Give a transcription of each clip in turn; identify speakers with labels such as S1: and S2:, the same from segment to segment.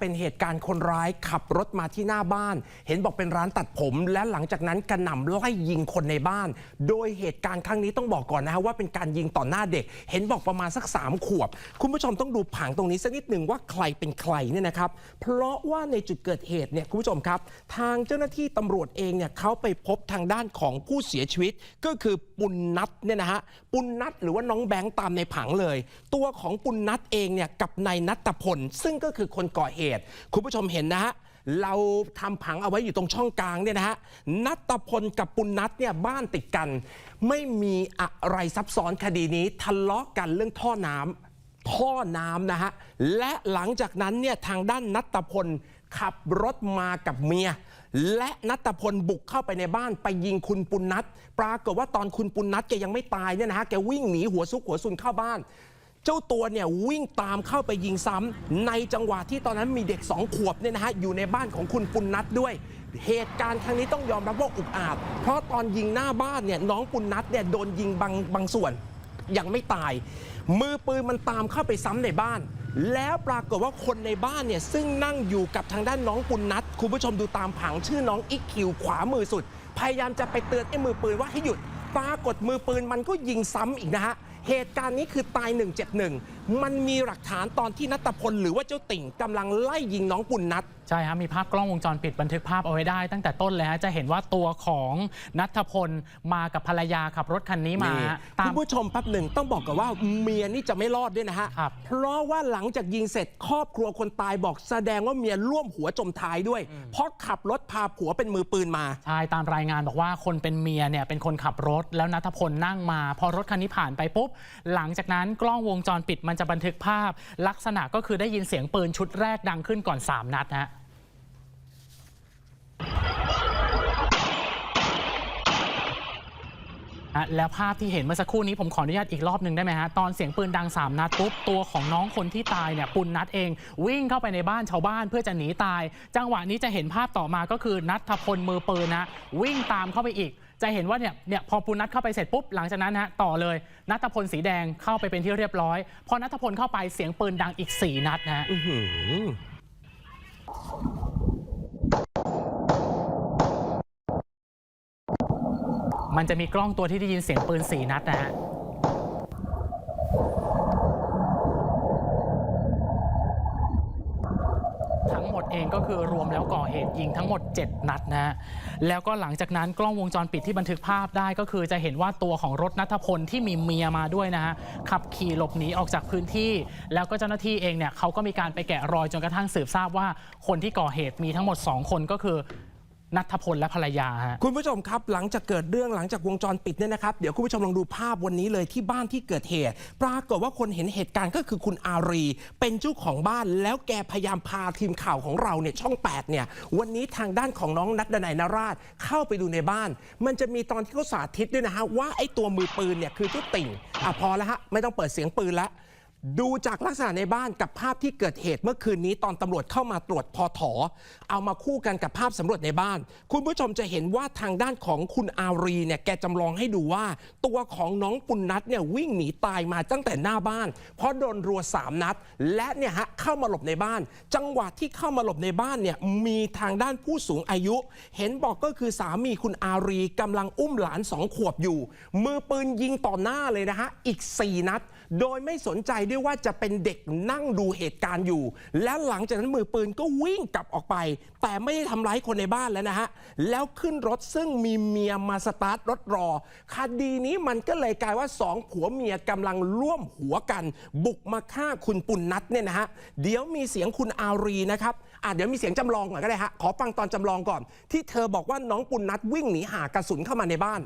S1: เป็นเหตุการณ์คนร้ายขับรถมาที่หน้าบ้าน เห็นบอกเป็นร้านตัดผม และหลังจากนั้นกระหน่ำไล่ยิงคนในบ้าน โดยเหตุการณ์ครั้งนี้ต้องบอกก่อนนะฮะว่าเป็นการยิงต่อหน้าเด็ก เห็นบอกประมาณสัก 3 ขวบ คุณผู้ชมต้องดูผังตรงนี้สักนิดหนึ่งว่าใครเป็นใครเนี่ยนะครับเพราะว่าในจุดเกิดเหตุเนี่ยคุณผู้ชมครับ ทางเจ้าหน้าที่ตำรวจเองเนี่ยเขาไปพบทางด้านของผู้เสียชีวิต ก็คือปุณนัทเนี่ยนะฮะปุณนัทหรือว่าน้องแบงค์ตามในผังเลย ตัวของปุณนัทเองเนี่ยกับนายนัตพลซึ่งก็คือคนก่อเหตุคุณผู้ชมเห็นนะฮะเราทำผังเอาไว้อยู่ตรงช่องกลางเนี่ยนะฮะนัตพลกับปุณนัทเนี่ยบ้านติดกัน ไม่มีอะไรซับซ้อนคดีนี้ทะเลาะกันเรื่องท่อน้ำท่อน้ำนะฮะ และหลังจากนั้นเนี่ยทางด้านนัตพลขับรถมากับเมีย และนัตพลบุกเข้าไปในบ้านไปยิงคุณปุณนัทปรากฏว่าตอนคุณปุณนัทแกยังไม่ตายเนี่ยนะฮะแกวิ่งหนีหัวซุกหัวซุนเข้าบ้าน เจ้าตัวเนี่ยวิ่งตามเข้าไปยิงซ้ำในจังหวะที่ตอนนั้นมีเด็กสองขวบเนี่ยนะฮะอยู่ในบ้านของคุณปุณนัทด้วย เหตุการณ์ครั้งนี้ต้องยอมรับว่าอุกอาจ เพราะตอนยิงหน้าบ้านเนี่ยน้องปุณนัทเนี่ยโดนยิงบางบางส่วนยังไม่ตาย มือปืนมันตามเข้าไปซ้ำในบ้าน แล้วปรากฏว่าคนในบ้านเนี่ยซึ่งนั่งอยู่กับทางด้านน้องปุณนัทคุณผู้ชมดูตามผังชื่อน้องอิกคิวขวามือสุด พยายามจะไปเตือนไอ้มือปืนว่าให้หยุดปรากฏมือปืนมันก็ยิงซ้ำอีกนะฮะ เหตุการณ์นี้คือตาย 171 มันมีหลักฐานตอนที่นัตพลหรือว่าเจ้าติ่งกำลังไล่ยิงน้องปุณนัท
S2: ใช่ครับมีภาพกล้องวงจรปิดบันทึกภาพเอาไว้ได้ ตั้งแต่ต้นเลยฮะจะเห็นว่าตัวของนัทพลมากับภรรยาขับรถคันนี้มา
S1: นี่ฮะตาคุม ณผู้ชมแป๊บหนึ่งต้องบอกกันว่าเมียนี่จะไม่รอดด้วยนะฮะ ครับ เพราะว่าหลังจากยิงเสร็จครอบครัวคนตายบอกแสดงว่าเมียร่วมหัวจมท้ายด้วย เพราะขับรถพาผัวเป็นมือปืนมาๆใช่ตามรายงานบอกว่าคนเป็นเมียเนี่ยเป็นคนขับรถแล้วนัทพลนั่งมา พอรถคันนี้ผ่านไปปุ๊บ หลังจากนั้นกล้องวงจรปิดมันจะจะบันทึกภาพ ลักษณะก็คือได้ยินเสียงปืนชุดแรกดังขึ้นก่อน 3 นัดฮะอะแล้วภาพที่เห็นเมื่อสักครู่นี้ผมขออนุญาตอีกรอบหนึ่งได้ไหมฮะ ตอนเสียงปืนดัง 3 นัดปุ๊บ ตัวของน้องคนที่ตายเนี่ยปุณนัดเอง วิ่งเข้าไปในบ้านชาวบ้านเพื่อจะหนีตาย จังหวะนี้จะเห็นภาพต่อมาก็คือนัทพลมือปืนนะวิ่งตามเข้าไปอีก จะเห็นว่าเนี่ยเนี่ยพอปุณนัดเข้าไปเสร็จปุ๊บหลังจากนั้นฮะต่อเลยนัทพลสีแดงเข้าไปเป็นที่เรียบร้อย พอนัทพลเข้าไปเสียงปืนดังอีก 4 นัดนะฮะมันจะมีกล้องตัวที่ได้ยินเสียงปืนสี่นัดนะฮะ ทั้งหมด เองก็คือรวมแล้วก่อเหตุยิงทั้งหมด 7 นัดนะฮะแล้วก็หลังจากนั้นกล้องวงจรปิดที่บันทึกภาพได้ก็คือจะเห็นว่าตัวของรถนัทพลที่มีเมียมาด้วยนะฮะขับขี่หลบหนีออกจากพื้นที่ แล้วก็เจ้าหน้าที่เองเนี่ยเขาก็มีการไปแกะรอยจนกระทั่งสืบทราบว่าคนที่ก่อเหตุมีทั้งหมด 2 คนก็คือ นัทพลและภรรยาฮะ คุณผู้ชมครับหลังจากเกิดเรื่องหลังจากวงจรปิดเนี่ยนะครับ เดี๋ยวคุณผู้ชมลองดูภาพวันนี้เลยที่บ้านที่เกิดเหตุ ปรากฏว่าคนเห็นเหตุการณ์ก็คือคุณอารี เป็นเจ้าของบ้านแล้วแกพยายามพาทีมข่าวของเราเนี่ยช่อง 8 เนี่ย วันนี้ทางด้านของน้องนัดดนัยนราชเข้าไปดูในบ้าน มันจะมีตอนที่เขาสาธิตด้วยนะฮะว่าไอ้ตัวมือปืนเนี่ยคือเจ้าติ่งอะพอแล้วฮะไม่ต้องเปิดเสียงปืนแล้ว ดูจากลักษณะในบ้านกับภาพที่เกิดเหตุเมื่อคืนนี้ตอนตำรวจเข้ามาตรวจพอถอ เอามาคู่กันกับภาพสำรวจในบ้าน คุณผู้ชมจะเห็นว่าทางด้านของคุณอารีเนี่ยแกจำลองให้ดูว่า ตัวของน้องปุณนัทเนี่ยวิ่งหนีตายมาตั้งแต่หน้าบ้าน เพราะโดนรัวสามนัด และเนี่ยฮะเข้ามาหลบในบ้าน จังหวะที่เข้ามาหลบในบ้านเนี่ยมีทางด้านผู้สูงอายุ เห็นบอกก็คือสามีคุณอารีกำลังอุ้มหลานสองขวบอยู่ มือปืนยิงต่อหน้าเลยนะฮะอีก 4 นัด โดยไม่สนใจด้วยว่าจะเป็นเด็กนั่งดูเหตุการณ์อยู่ และหลังจากนั้นมือปืนก็วิ่งกลับออกไป แต่ไม่ได้ทำร้ายคนในบ้านแล้วนะฮะ แล้วขึ้นรถซึ่งมีเมียมาสตาร์ทรถรอ คดีนี้มันก็เลยกลายว่าสองผัวเมียกำลังร่วมหัวกัน บุกมาฆ่าคุณปุณนัทเนี่ยนะฮะ เดี๋ยวมีเสียงคุณอารีนะครับอะเดี๋ยวมีเสียงจำลองก่อนก็ได้ฮะ ขอฟังตอนจำลองก่อน ที่เธอบอกว่าน้องปุณนัทวิ่งหนีหากระสุนเข้ามาในบ้าน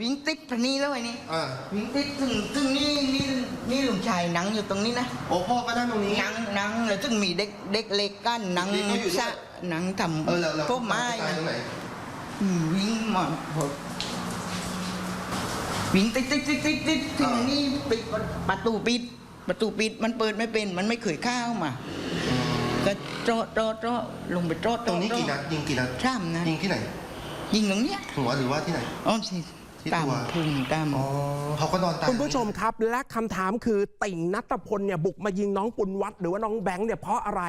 S3: วิ่งติดพะนี้แล้วไอ้นี่
S4: อ่า
S3: วิ่งติดถึงถึงนี่นี่นี่ลุงชายนั่งอยู่ตรงนี้นะ
S4: โอ้พ่อก็นั่งตรงนี้
S3: นั่งนั่งแล้วถึงมีเด็กเด็กเล็กกั้นนั่ง
S4: เด็กก็อยู่ด้วย
S3: ซะนั่งท
S4: เออแล้วแล้วำ
S3: พวกไม้
S4: ตายตรงไหน
S3: อืมวิ่งมาพอวิ่งติดติดติดติดติดถึงนี่ปิดประตูปิด ประตูปิดมันเปิดไม่เป็น มันไม่เคยเข้ามาก็โตะโตะโตะลงไปโตะ
S4: ตรงนี้กี่นัดยิงกี่นัด
S3: ช่ามนะ
S4: ยิงที่ไหน
S3: ยิงตรงเนี้ย
S4: หัวหรือว่าที่ไหน
S3: อ๋อสิ
S4: ที่
S3: ตาม
S4: ตัว
S3: พุงตาม
S4: อ๋อเขาก็นอนตาย
S1: คุณผู้ชมครับ และคำถามคือติ่งนัตพลเนี่ยบุกมายิงน้องปุณวัฒน์หรือว่าน้องแบงค์เนี่ยเพราะอะไร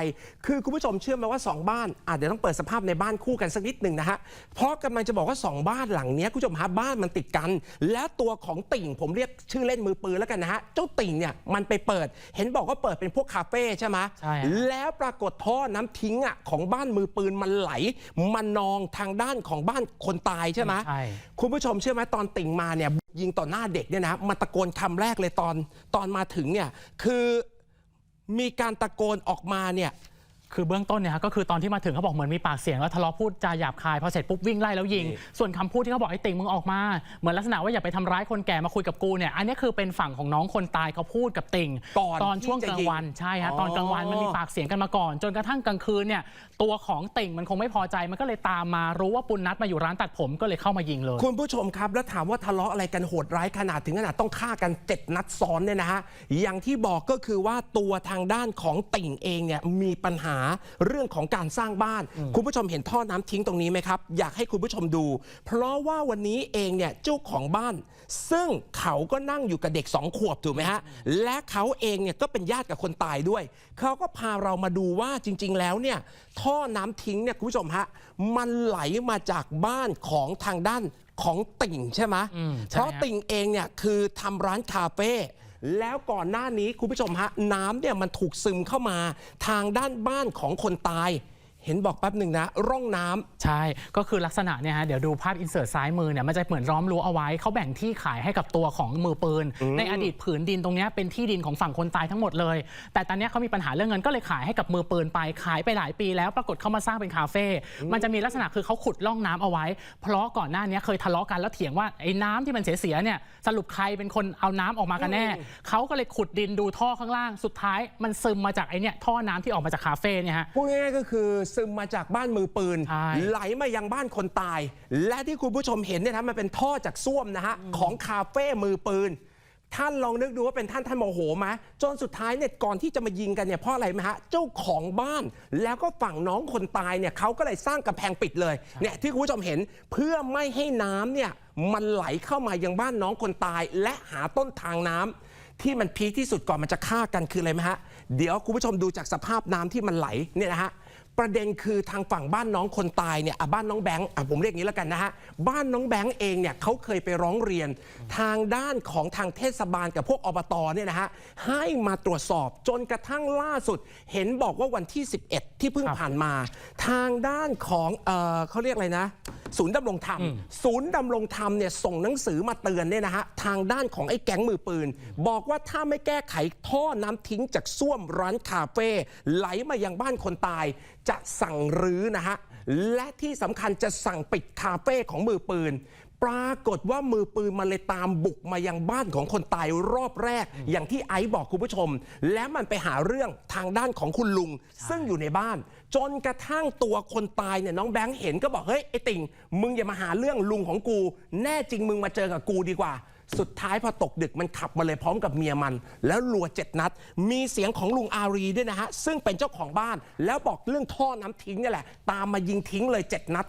S1: คือคุณผู้ชมเชื่อไหมว่า2บ้านอาจจะเดี๋ยวต้องเปิดสภาพในบ้านคู่กันสักนิดหนึ่งนะฮะเพราะกำลังจะบอกว่า2บ้านหลังเนี้ยคุณผู้ชมฮะบ้านมันติดกัน และตัวของติ่งผมเรียกชื่อเล่นมือปืนแล้วกันนะฮะเจ้าติ่งเนี่ยมันไปเปิด เห็นบอกว่าเปิดเป็นพวกคาเฟ่ใช่ไหม
S2: ใช่ฮะ
S1: แล้วปรากฏท่อน้ำทิ้งอะของบ้านมือปืนมันไหลมันนองทางด้านของบ้านคนตายใช่ไหม
S2: ใช่
S1: คุณผู้ชมเชื่อไหมตอนติ่งมาเนี่ยยิงต่อหน้าเด็กเนี่ยนะมาตะโกนคำแรกเลยตอนตอนมาถึงเนี่ยคือมีการตะโกนออกมาเนี่ย
S2: คือเบื้องต้นเนี่ยฮะก็คือตอนที่มาถึงเขาบอกเหมือนมีปากเสียงแล้วทะเลาะพูดจาหยาบคายพอเสร็จปุ๊บวิ่งไล่แล้วยิง
S1: นี่
S2: ส่วนคำพูดที่เขาบอกไอ้ติ่งมึงออกมา เหมือนลักษณะว่าอย่าไปทำร้ายคนแก่มาคุยกับกูเนี่ยอันนี้คือเป็นฝั่งของน้องคนตายเขาพูดกับติ่ง
S1: ก่อน
S2: ตอนช่วง
S1: ที่
S2: ก
S1: จะ
S2: ลาง
S1: ยิง
S2: วันใช่ฮะ
S1: อ๋อ
S2: ตอนกลางวันมันมีปากเสียงกันมาก่อน จนกระทั่งกลางคืนเนี่ยตัวของติ่งมันคงไม่พอใจมันก็เลยตามมารู้ว่าปุณนัดมาอยู่ร้านตัดผมก็เลยเข้ามายิงเลย
S1: คุณผู้ชมครับ แล้วถามว่าทะเลาะอะไรกันโหดร้ายขนาดถึงขนาดต้องฆ่ากันเจ็ดนัดซ้อนเนี่ยนะฮะ อย่างที่บอกก็คือว่าตัวทางด้านของติ่งเองเนี่ยมีปัญหาเรื่องของการสร้างบ้าน คุณผู้ชมเห็นท่อน้ำทิ้งตรงนี้ไหมครับ อยากให้คุณผู้ชมดู เพราะว่าวันนี้เองเนี่ยเจ้าของบ้าน ซึ่งเขาก็นั่งอยู่กับเด็กสองขวบถูกไหมฮะ และเขาเองเนี่ยก็เป็นญาติกับคนตายด้วย เขาก็พาเรามาดูว่าจริง ๆ แล้วเนี่ยท่อน้ำทิ้งเนี่ยคุณผู้ชมฮะมันไหลมาจากบ้านของทางด้านของติ่งใช่ไหม
S2: อืมใช่
S1: เพราะ
S2: ฮะ
S1: ติ่งเองเนี่ยคือทำร้านคาเฟ่ แล้วก่อนหน้านี้คุณผู้ชมฮะน้ำเนี่ยมันถูกซึมเข้ามาทางด้านบ้านของคนตาย เห็นบอกแป๊บหนึ่งนะ ร่องน้ำ
S2: ใช่ ก็คือลักษณะเนี่ยฮะเดี๋ยวดูภาพอินเสิร์ตซ้ายมือเนี่ยมันจะเหมือนล้อมรั้วเอาไว้เขาแบ่งที่ขายให้กับตัวของมือปืน ในอดีตผืนดินตรงเนี้ยเป็นที่ดินของฝั่งคนตายทั้งหมดเลย แต่ตอนเนี้ยเขามีปัญหาเรื่องเงินก็เลยขายให้กับมือปืนไปขายไปหลายปีแล้วปรากฏเขามาสร้างเป็นคาเฟ่มันจะมีลักษณะคือเขาขุดร่องน้ำเอาไว้ เพราะก่อนหน้านี้เคยทะเลาะกันแล้วเถียงว่าไอ้น้ำที่มันเสียๆเนี่ยสรุปใครเป็นคนเอาน้ำออกมากันแน่เขาก็เลยขุดดินดูท่อข้างล่างสุดท้าย มันซึมมาจากไอ้เนี่ยท่อน้ำที่ออกมาจากคาเฟ่เนี่ยฮะ
S1: พูดง่ายๆก็คือซึมมาจากบ้านมือปืน
S2: ใช่
S1: ไหลมายังบ้านคนตาย และที่คุณผู้ชมเห็นเนี่ยนะมันเป็นท่อจากส้วมนะฮะของคาเฟ่มือปืน ท่านลองนึกดูว่าเป็นท่านท่านโมโหไหมจนสุดท้ายเนี่ยก่อนที่จะมายิงกันเนี่ยเพราะอะไรไหมฮะเจ้าของบ้าน แล้วก็ฝั่งน้องคนตายเนี่ยเขาก็เลยสร้างกำแพงปิดเลยเนี่ยที่คุณผู้ชมเห็นเพื่อไม่ให้น้ำเนี่ยมันไหลเข้ามายังบ้านน้องคนตาย และหาต้นทางน้ำ ที่มันพีคที่สุดก่อนมันจะฆ่ากันคืออะไรไหมฮะ เดี๋ยวคุณผู้ชมดูจากสภาพน้ำที่มันไหลเนี่ยนะฮะ ประเด็นคือทางฝั่งบ้านน้องคนตายเนี่ยอะบ้านน้องแบงค์อะผมเรียกอย่างนี้แล้วกันนะฮะ บ้านน้องแบงค์เองเนี่ยเขาเคยไปร้องเรียน ทางด้านของทางเทศบาลกับพวกอบตเนี่ยนะฮะให้มาตรวจสอบจนกระทั่งล่าสุด เห็นบอกว่าวันที่ 11 ที่เพิ่ง
S2: ครับ
S1: ผ่านมา ทางด้านของเออเขาเรียกอะไรนะ ศูนย์ดำรงธรรม ศูนย์ดำรงธรรมเนี่ยส่งหนังสือมาเตือนเนี่ยนะฮะทางด้านของไอ้แก๊งมือปืน บอกว่าถ้าไม่แก้ไขท่อน้ำทิ้งจากส้วมร้านคาเฟ่ไหลมายังบ้านคนตาย จะสั่งรื้อนะฮะและที่สำคัญจะสั่งปิดคาเฟ่ของมือปืนปรากฏว่ามือปืนมาเลยตามบุกมายังบ้านของคนตายรอบแรก อย่างที่ไอซ์บอกคุณผู้ชม และมันไปหาเรื่องทางด้านของคุณลุง ซึ่งอยู่ในบ้าน จนกระทั่งตัวคนตายเนี่ยน้องแบงค์เห็นก็บอกเฮ้ยไอ้ติ่ง มึงอย่ามาหาเรื่องลุงของกู แน่จริงมึงมาเจอกับกูดีกว่า สุดท้ายพอตกดึกมันขับมาเลยพร้อมกับเมียมัน แล้วรัวเจ็ดนัด มีเสียงของลุงอารีด้วยนะฮะ ซึ่งเป็นเจ้าของบ้าน แล้วบอกเรื่องท่อน้ำทิ้งนี่แหละ ตามมายิงทิ้งเลยเจ็ดนัด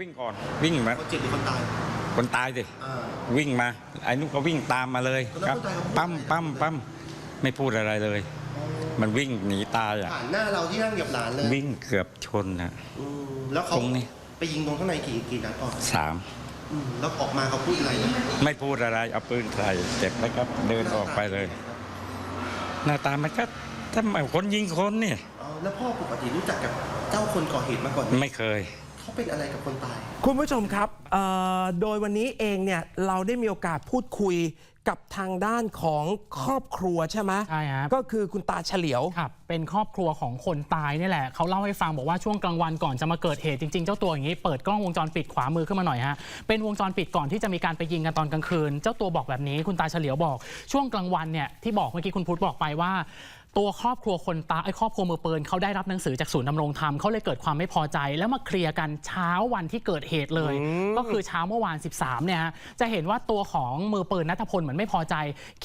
S5: วิ่งก่อนวิ่งมา
S4: คนเจ็บหรือคนตาย
S5: คนตายสิ
S4: อ่า
S5: วิ่งมาไอ้นุกก็วิ่งตามมาเลย
S4: แล้ว
S5: ครับ
S4: คนตายเขาพูด
S5: ปั๊ม
S4: อะไร
S5: ปั๊มปั๊ม ไม่พูดอะไรเลย มันวิ่งหนีตายอะ
S4: ผ่านหน้าเราที่นั่งเหยียบหลานเลย
S5: วิ่งเกือบชนอะ
S4: อืมแล้วเขา
S5: ตรงนี้
S4: ไปยิงตรงข้างในกี่กี่นัดก่อน
S5: สาม
S4: อืมแล้วออกมาเขาพูดอะไรนะ
S5: ไม่พูดอะไรเอาปืนใส่เจ็บแล้วก็เดินออกไปเลย หน้าตามันก็ถ้าไม่คนยิงคนเนี่ย
S4: อ๋อแล้วพ่อปกติรู้จักกับเจ้าคนก่อเหตุมาก่อนไหม
S5: ไม่เคย
S4: เขาเป็นอะไรกับคนตาย
S1: คุณผู้ชมครับเอ่อโดยวันนี้เองเนี่ยเราได้มีโอกาสพูดคุย กับทางด้านของครอบครัวใช่ไหม
S2: ใช่ครับ
S1: ก็คือคุณตาเฉลียว
S2: ครับเป็นครอบครัวของคนตายนี่แหละเขาเล่าให้ฟังบอกว่าช่วงกลางวันก่อนจะมาเกิดเหตุจริงๆ เจ้าตัวอย่างนี้เปิดกล้องวงจรปิดขวามือขึ้นมาหน่อยฮะเป็นวงจรปิดก่อนที่จะมีการไปยิงกันตอนกลางคืน เจ้าตัวบอกแบบนี้คุณตาเฉลียวบอก ช่วงกลางวันเนี่ยที่บอกเมื่อกี้คุณพุทธบอกไปว่า ตัวครอบครัวคนตายไอ้ครอบครัวมือปืนเขาได้รับหนังสือจากศูนย์ดำรงธรรมเขาเลยเกิดความไม่พอใจ แล้วมาเคลียร์กันเช้าวันที่เกิดเหตุเลย ก็คือเช้าเมื่อวาน 13 เนี่ยฮะจะเห็นว่าตัวของมือปืนนัทพลเหมือนไม่พอใจ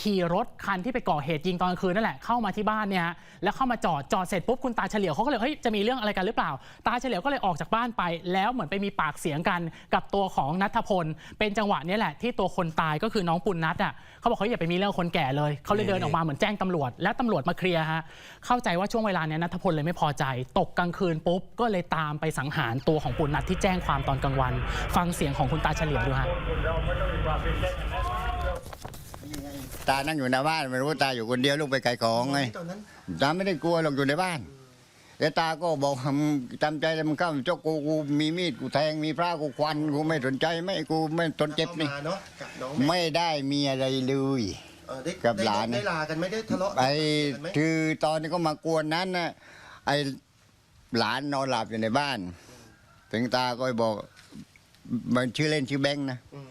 S2: ขี่รถคันที่ไปก่อเหตุยิงตอนกลางคืนนั่นแหละเข้ามาที่บ้านเนี่ยฮะแล้วเข้ามาจอดจอดเสร็จปุ๊บคุณตาเฉลียวเขาก็เลยเฮ้ยจะมีเรื่องอะไรกันหรือเปล่า ตาเฉลียวก็เลยออกจากบ้านไป แล้วเหมือนไปมีปากเสียงกันกับตัวของนัทพล เป็นจังหวะเนี้แหละที่ตัวคนตายก็คือน้องปุณนัทอะเขาบอกเขาอย่าไปมีเรื่องคนแก่เลยเขาเลยเดินออกมาเหมือนแจ้งตำรวจและตำรวจมาเคลียร์ฮะเข้าใจว่าช่วงเวลาเนี้ยนัทพลเลยไม่พอใจ ตกกลางคืนปุ๊บก็เลยตามไปสังหารตัวของปุณนัทที่แจ้งความตอนกลางวัน ฟังเสียงของคุณตาเฉลียวดูฮะ
S6: ตานั่งอยู่ในบ้านไม่รู้ตาอยู่คนเดียวลูกไปขายของไง
S4: ตอนนั้น
S6: ตาไม่ได้กลัวหรอกอยู่ในบ้านแต่ตาก็บอกว่ามึงจำใจแล้วมึงเข้ามาจกกูกูมีมีดกูแทงมีพระกูควันกูไม่สนใจไม่กูไม่ทนเจ็บนี่
S4: ข้ามาเนาะกับน้อง
S6: ไม่ได้มีอะไรเลย
S4: เอ่อได้
S6: กับ
S4: ได้
S6: หลาน
S4: ได้ลากันไม่ได้ทะเลาะ
S6: ไอ้
S4: กันไหม
S6: คือตอนนี้ก็มากวนนั้นนะไอ้หลานนอนหลับอยู่ในบ้าน ถึงตาก็บอก มันชื่อเล่นชื่อแบงค์นะ
S4: อืม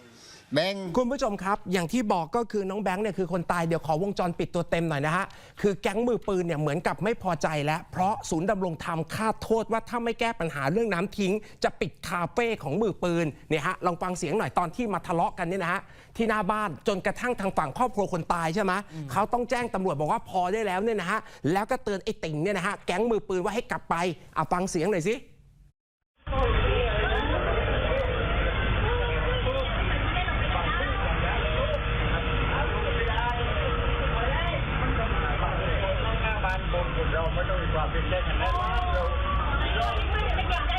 S6: แบงค์
S1: คุณผู้ชมครับ อย่างที่บอกก็คือน้องแบงค์เนี่ยคือคนตายเดี๋ยวขอวงจรปิดตัวเต็มหน่อยนะฮะ คือแก๊งมือปืนเนี่ยเหมือนกับไม่พอใจแล้ว เพราะศูนย์ดำรงธรรมคาดโทษว่าถ้าไม่แก้ปัญหาเรื่องน้ำทิ้ง จะปิดคาเฟ่ของมือปืนเนี่ยฮะลองฟังเสียงหน่อยตอนที่มาทะเลาะกันเนี่ยนะฮะที่หน้าบ้านจนกระทั่งทางฝั่งครอบครัวคนตายใช่ไหมเขาต้องแจ้งตำรวจบอกว่าพอได้แล้วเนี่ยนะฮะแล้วก็เตือนไอ้ติ่งเนี่ยนะฮะแก๊งมือปืนว่าให้กลับไปเอาฟังเสียงหน่อยสิ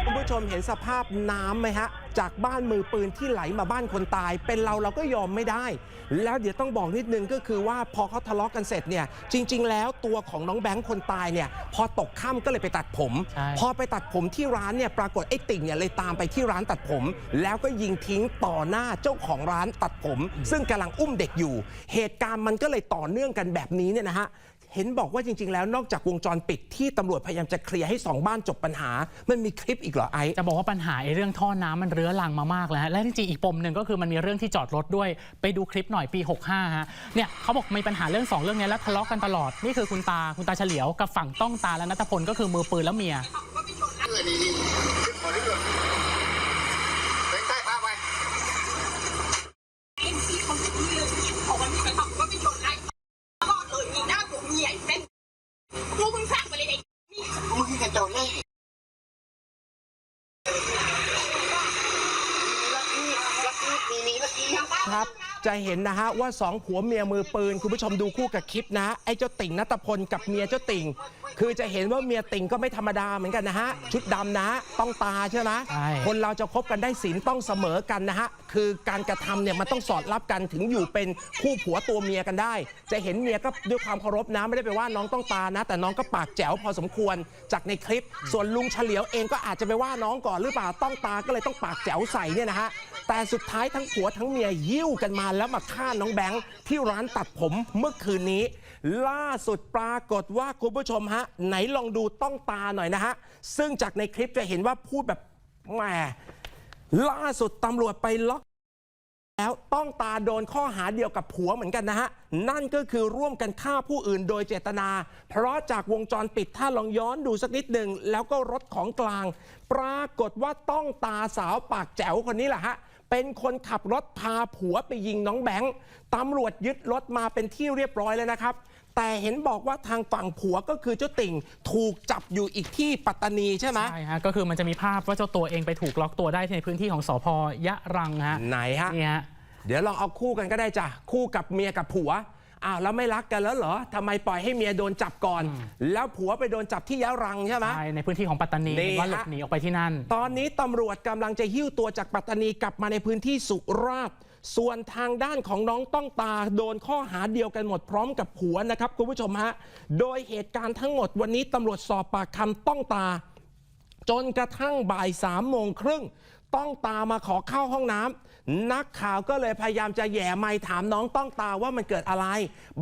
S1: คุณผู้ชมเห็นสภาพน้ำไหมฮะ จากบ้านมือปืนที่ไหลมาบ้านคนตาย เป็นเราเราก็ยอมไม่ได้ แล้วเดี๋ยวต้องบอกนิดนึงก็คือว่าพอเขาทะเลาะกันเสร็จเนี่ย จริง ๆ แล้วตัวของน้องแบงค์คนตายเนี่ย พอตกค่ำก็เลยไปตัดผม
S2: ใช่
S1: พอไปตัดผมที่ร้านเนี่ยปรากฏไอ้ติ่งเนี่ยเลยตามไปที่ร้านตัดผม แล้วก็ยิงทิ้งต่อหน้าเจ้าของร้านตัดผม ซึ่งกำลังอุ้มเด็กอยู่ เหตุการณ์มันก็เลยต่อเนื่องกันแบบนี้เนี่ยนะฮะ เห็นบอกว่าจริง ๆ แล้วนอกจากวงจรปิดที่ตำรวจพยายามจะเคลียร์ให้สองบ้านจบปัญหา มันมีคลิปอีกเหรอไอซ์
S2: จะบอกว่าปัญหาไอ้เรื่องท่อน้ำมันเรื้อรังมามากแล้วฮะและจริงๆอีกปมหนึ่งก็คือมันมีเรื่องที่จอดรถด้วย ไปดูคลิปหน่อยปี 65ฮะเนี่ยเขาบอกมีปัญหาเรื่อง2เรื่องเนี้ยแล้วทะเลาะกันตลอดนี่คือคุณตาคุณตาเฉลียวกับฝั่งต้องตาและนัทพลก็คือมือปืนและเมีย
S7: เอ็ จะเห็นนะ
S1: ฮะว่าสองผัวเมียมือปืน คุณผู้ชมดูคู่กับคลิปนะไอ้เจ้าติ่งนัตพลกับเมียเจ้าติ่ง คือจะเห็นว่าเมียติ่งก็ไม่ธรรมดาเหมือนกันนะฮะชุดดำนะ ต้องตาใช่ไหม
S2: ใช่
S1: คนเราจะคบกันได้ศีลต้องเสมอกันนะฮะคือการกระทำเนี่ยมันต้องสอดรับกันถึงอยู่เป็นคู่ผัวตัวเมียกันได้ จะเห็นเมียก็ด้วยความเคารพนะไม่ได้ไปว่าน้องต้องตานะ แต่น้องก็ปากแจ๋วพอสมควรจากในคลิป ส่วนลุงเฉลียวเองก็อาจจะไปว่าน้องก่อนหรือเปล่าต้องตาก็เลยต้องปากแจ๋วใส่เนี่ยนะฮะแต่สุดท้ายทั้งผัวทั้งเมียยิ้วกันมาแล้วมาฆ่าน้องแบงค์ที่ร้านตัดผมเมื่อคืนนี้ ล่าสุดปรากฏว่าคุณผู้ชมฮะ ไหนลองดูต้องตาหน่อยนะฮะ ซึ่งจากในคลิปจะเห็นว่าพูดแบบแหมล่าสุดตำรวจไปล็อกแล้วต้องตาโดนข้อหาเดียวกับผัวเหมือนกันนะฮะ นั่นก็คือร่วมกันฆ่าผู้อื่นโดยเจตนา เพราะจากวงจรปิดถ้าลองย้อนดูสักนิดหนึ่งแล้วก็รถของกลาง ปรากฏว่าต้องตาสาวปากแจ๋วคนนี้แหละฮะ เป็นคนขับรถพาผัวไปยิงน้องแบงค์ตำรวจยึดรถมาเป็นที่เรียบร้อยแล้วนะครับ แต่เห็นบอกว่าทางฝั่งผัวก็คือเจ้าติ่งถูกจับอยู่อีกที่ปัตตานีใช่ไหม
S2: ใช่ฮะก็คือมันจะมีภาพว่าเจ้าตัวเองไปถูกล็อกตัวได้ในพื้นที่ของสพยะรังฮะ
S1: ไหนฮะ
S2: นี่ฮะ
S1: เดี๋ยวลองเอาคู่กันก็ได้จ้ะคู่กับเมียกับผัว อ้าวแล้วไม่รักกันแล้วเหรอทำไมปล่อยให้เมียโดนจับก่อน แล้วผัวไปโดนจับที่ยะรังใช่ไหม
S2: ใช่ในพื้นที่ของปัตตานี
S1: นี่
S2: ว่าหลบ
S1: ฮะ
S2: หนีออกไปที่นั่น
S1: ตอนนี้ตำรวจกำลังจะหิ้วตัวจากปัตตานีกลับมาในพื้นที่สุราษฎร์ส่วนทางด้านของน้องต้องตาโดนข้อหาเดียวกันหมดพร้อมกับผัวนะครับคุณผู้ชมฮะโดยเหตุการณ์ทั้งหมดวันนี้ตำรวจสอบปากคำต้องตา จนกระทั่งบ่ายสามโมงครึ่งต้องตามาขอเข้าห้องน้ำ นักข่าวก็เลยพยายามจะแย่ไม้ถามน้องต้องตาว่ามันเกิดอะไร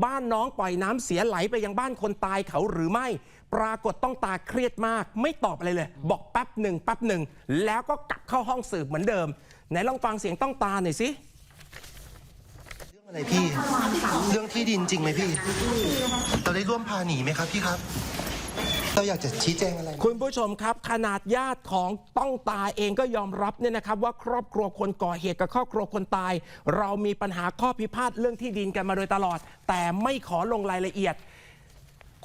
S1: บ้านน้องปล่อยน้ำเสียไหลไปยังบ้านคนตายเขาหรือไม่ ปรากฏต้องตาเครียดมาก ไม่ตอบอะไรเลย บอกแป๊บหนึ่งแป๊บหนึ่งแล้วก็กลับเข้าห้องสืบเหมือนเดิมไหนลองฟังเสียงต้องตาหน่อยสิ
S4: เอะ
S8: ไรพี่ เรื่องที่ดินจริงไหมพี่ เราได้ร่วมพาหนีไหมครับพี่ครับ เราอยากจะชี้แจงอะไร
S1: คุณผู้ชมครับ ขนาดญาติของต้องตายเองก็ยอมรับเนี่ยนะครับ ว่าครอบครัวคนก่อเหตุกับครอบครัวคนตาย เรามีปัญหาข้อพิพาทเรื่องที่ดินกันมาโดยตลอด แต่ไม่ขอลงรายละเอียด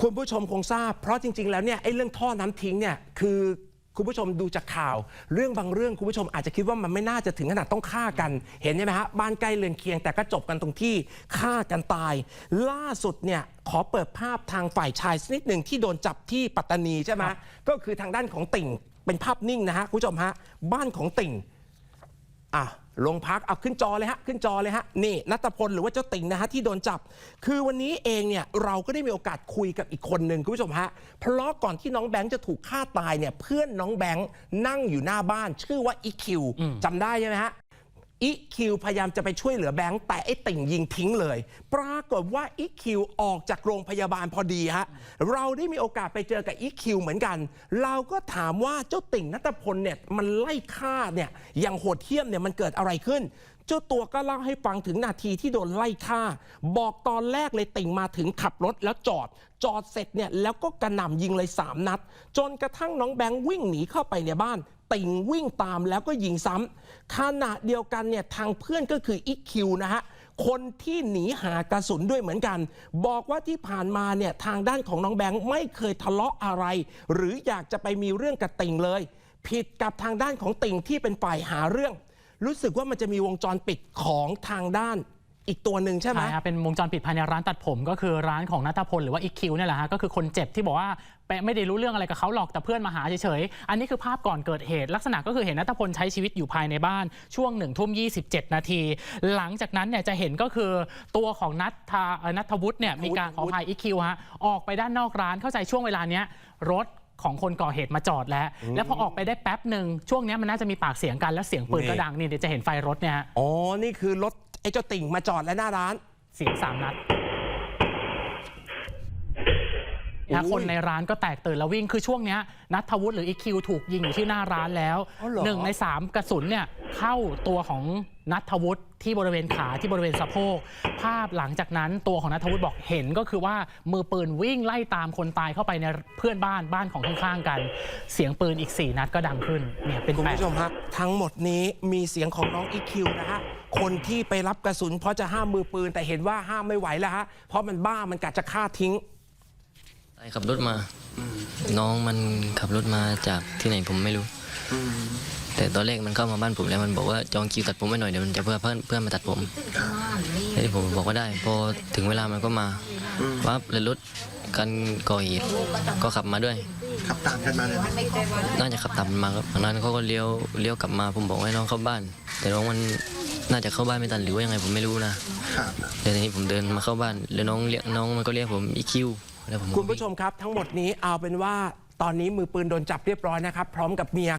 S1: คุณผู้ชมคงทราบ เพราะจริง ๆ แล้วเนี่ยไอ้เรื่องท่อน้ำทิ้งเนี่ยคือ คุณผู้ชมดูจากข่าว เรื่องบางเรื่องคุณผู้ชมอาจจะคิดว่ามันไม่น่าจะถึงขนาดต้องฆ่ากัน เห็นใช่ไหมฮะบ้านใกล้เรือนเคียงแต่ก็จบกันตรงที่ฆ่ากันตาย ล่าสุดเนี่ยขอเปิดภาพทางฝ่ายชายสักนิดหนึ่งที่โดนจับที่ปัตตานีใช่ไหมก็คือทางด้านของติ่งเป็นภาพนิ่งนะฮะคุณผู้ชมฮะบ้านของติ่งอะ ลงพักเอาขึ้นจอเลยฮะขึ้นจอเลยฮะนี่นัตพลหรือว่าเจ้าติ่งนะฮะที่โดนจับ คือวันนี้เองเนี่ยเราก็ได้มีโอกาสคุยกับอีกคนหนึ่งคุณผู้ชมฮะเพราะก่อนที่น้องแบงค์จะถูกฆ่าตายเนี่ยเพื่อนน้องแบงค์นั่งอยู่หน้าบ้าน ชื่อว่าอีคิวจำได้ใช่ไหมฮะ อีคิวพยายามจะไปช่วยเหลือแบงค์แต่ไอ้ติ่งยิงทิ้งเลย ปรากฏว่าอีคิวออกจากโรงพยาบาลพอดีฮะเราได้มีโอกาสไปเจอกับอีคิวเหมือนกัน เราก็ถามว่าเจ้าติ่งนัตพลเนี่ยมันไล่ฆ่าเนี่ยอย่างโหดเหี้ยมเนี่ยมันเกิดอะไรขึ้น เจ้าตัวก็เล่าให้ฟังถึงนาทีที่โดนไล่ฆ่า บอกตอนแรกเลยติ่งมาถึงขับรถแล้วจอด จอดเสร็จเนี่ยแล้วก็กระหน่ำยิงเลย3นัด จนกระทั่งน้องแบงค์วิ่งหนีเข้าไปในบ้าน ติ่งวิ่งตามแล้วก็ยิงซ้ำขณะเดียวกันเนี่ยทางเพื่อนก็คืออีคิวนะฮะคนที่หนีหากระสุนด้วยเหมือนกัน บอกว่าที่ผ่านมาเนี่ยทางด้านของน้องแบงค์ไม่เคยทะเลาะอะไร หรืออยากจะไปมีเรื่องกับติ่งเลย ผิดกับทางด้านของติ่งที่เป็นฝ่ายหาเรื่อง รู้สึกว่ามันจะมีวงจรปิดของทางด้าน อีกตัวหนึ่งใช่ไหม
S2: ใช่ฮะเป็นวงจรปิดภายในร้านตัดผม ก็คือร้านของนัทพลหรือว่าอีคิวเนี่ยแหละฮะก็คือคนเจ็บที่บอกว่าไปไม่ได้รู้เรื่องอะไรกับเขาหรอกแต่เพื่อนมาหาเฉยๆ อันนี้คือภาพก่อนเกิดเหตุ ลักษณะก็คือเห็นนัทพลใช้ชีวิตอยู่ภายในบ้านช่วงหนึ่งทุ่มยีนาที หลังจากนั้นเนี่ยจะเห็นก็คือตัวของนัทธาเอ่อนัทวุฒิเนี่ยมีการขออภัยอีคิวฮะออกไปด้านนอกร้านเข้าใจช่วงเวลาเนี้ยรถของคนก่อเหตุมาจอดแล้ว แล้วพอออกไปได้แป๊บหนึ่งช่วงเนี้ยมันน่าจะมีปากเสียงกันแล้วเสียงปืนก็ดังนี่เดี๋ยวจะเห็นไฟรถเนี่ยฮะ
S1: อ๋อนี่คือรถ ไอ้เจ้าติ่งมาจอดแล้วหน้าร้าน
S2: เสียงสามนัดนะคนในร้านก็แตกตื่นแล้ววิ่งคือช่วงเนี้ยนัทวุฒิหรืออีคิวถูกยิงอยู่ที่หน้าร้านแล้ว
S1: อ๋อเหรอ
S2: หนึ่งในสามกระสุนเนี่ยเข้าตัวของนัทวุฒิที่บริเวณขาที่บริเวณสะโพกภาพหลังจากนั้นตัวของนัทวุฒิบอกเห็นก็คือว่ามือปืนวิ่งไล่ตามคนตายเข้าไปในเพื่อนบ้านบ้านของข้างๆกัน เสียงปืนอีก4นัดก็ดังขึ้นเนี่ยเป็น
S1: คุณ
S2: แปด
S1: ผู้ชมฮะทั้งหมดนี้มีเสียงของน้องอีคิวนะฮะ คนที่ไปรับกระสุน เพราะจะห้ามมือปืน แต่เห็นว่าห้ามไม่ไหวแล้วฮะเพราะมันบ้ามันกะจะฆ่าทิ้ง
S9: ไอ้ขับรถมา น้องมันขับรถมาจากที่ไหนผมไม่รู้ แต่ตอนแรกมันเข้ามาบ้านผมแล้วมันบอกว่าจองคิวตัดผมไว้หน่อยเดี๋ยวมันจะเพื่อเพื่อนเพื่อนมาตัดผมไอ้ผมบอกว่าได้ พอถึงเวลามันก็มาปั๊บเลยรถกันก่อเหตุก็ขับมาด้วย
S8: ขับตามกันมาเลยไหม
S9: น่าจะขับตามมันมาครับจากนั้นเขาก็เลี้ยวเลี้ยวกลับมาผมบอกให้น้องเข้าบ้าน แต่น้องมัน น่าจะเข้าบ้านไม่ทันหรือว่ายังไงผมไม่รู้นะครับแต่ทีนี้ผมเดินมาเข้าบ้านแล้วน้องเรียกน้องมันก็เรียกผมอีคิวแล้วผมก็
S1: คุณผู้ชมครับทั้งหมดนี้เอาเป็นว่าตอนนี้มือปืนโดนจับเรียบร้อยนะครับ พร้อมกับเมีย